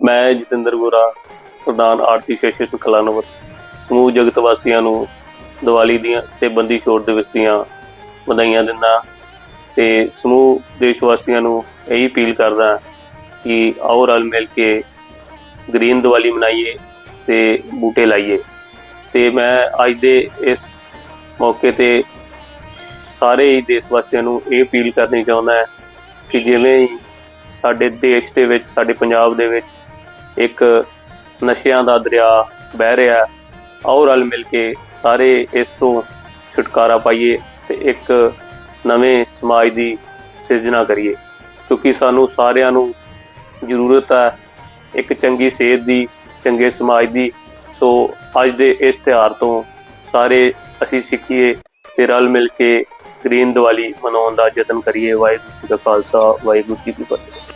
ਮੈਂ ਜਤਿੰਦਰ ਗੋਰਾ, ਪ੍ਰਧਾਨ ਆਰਤੀ ਸੈਸ਼ਨ ਕਲਾਨਵਰ ਸਮੂਹ ਜਗਤ ਵਾਸੀਆਂ ਨੂੰ ਦੀਵਾਲੀ ਦੀਆਂ ਤੇ ਬੰਦੀ ਛੋੜ ਦਿਵਸ ਦੀਆਂ ਵਧਾਈਆਂ ਦਿੰਦਾ ਤੇ ਸਮੂਹ ਦੇਸ਼ ਵਾਸੀਆਂ ਨੂੰ ਇਹੀ ਅਪੀਲ ਕਰਦਾ ਕਿ ਆਓ ਰਲ ਮਿਲ ਕੇ ਗ੍ਰੀਨ ਦੀਵਾਲੀ ਮਨਾਈਏ ਤੇ ਬੂਟੇ ਲਾਈਏ। ਤੇ ਮੈਂ ਅੱਜ ਦੇ ਇਸ ਮੌਕੇ ਤੇ ਸਾਰੇ ਹੀ ਦੇਸ਼ ਵਾਸੀਆਂ ਨੂੰ ਇਹ ਅਪੀਲ ਕਰਨੀ ਚਾਹੁੰਦਾ ਕਿ ਜਿਵੇਂ ਹੀ ਸਾਡੇ ਦੇਸ਼ ਦੇ ਵਿੱਚ, ਸਾਡੇ ਪੰਜਾਬ ਦੇ ਵਿੱਚ ਇੱਕ ਨਸ਼ਿਆਂ ਦਾ ਦਰਿਆ ਵਹਿ ਰਿਹਾ ਆਓ ਰਲ ਮਿਲ ਕੇ ਸਾਰੇ ਇਸ ਤੋਂ ਛੁਟਕਾਰਾ ਪਾਈਏ ਤੇ ਇੱਕ ਨਵੇਂ ਸਮਾਜ ਦੀ ਸਿਰਜਣਾ ਕਰੀਏ। ਕਿਉਂਕਿ ਸਾਨੂੰ ਸਾਰਿਆਂ ਨੂੰ ਜ਼ਰੂਰਤ ਹੈ ਇੱਕ ਚੰਗੀ ਸਿਹਤ ਦੀ, ਚੰਗੇ ਸਮਾਜ ਦੀ। ਸੋ ਅੱਜ ਦੇ ਇਸ ਤਿਉਹਾਰ ਤੋਂ ਸਾਰੇ ਅਸੀਂ ਸਿੱਖੀਏ ਤੇ ਰਲ ਮਿਲ ਕੇ ਗ੍ਰੀਨ ਦੀਵਾਲੀ ਮਨਾਉਣ ਦਾ ਯਤਨ ਕਰੀਏ। ਵਾਹਿਗੁਰੂ ਜੀ ਕਾ ਖਾਲਸਾ, ਵਾਹਿਗੁਰੂ ਜੀ ਕੀ ਫਤਿਹ।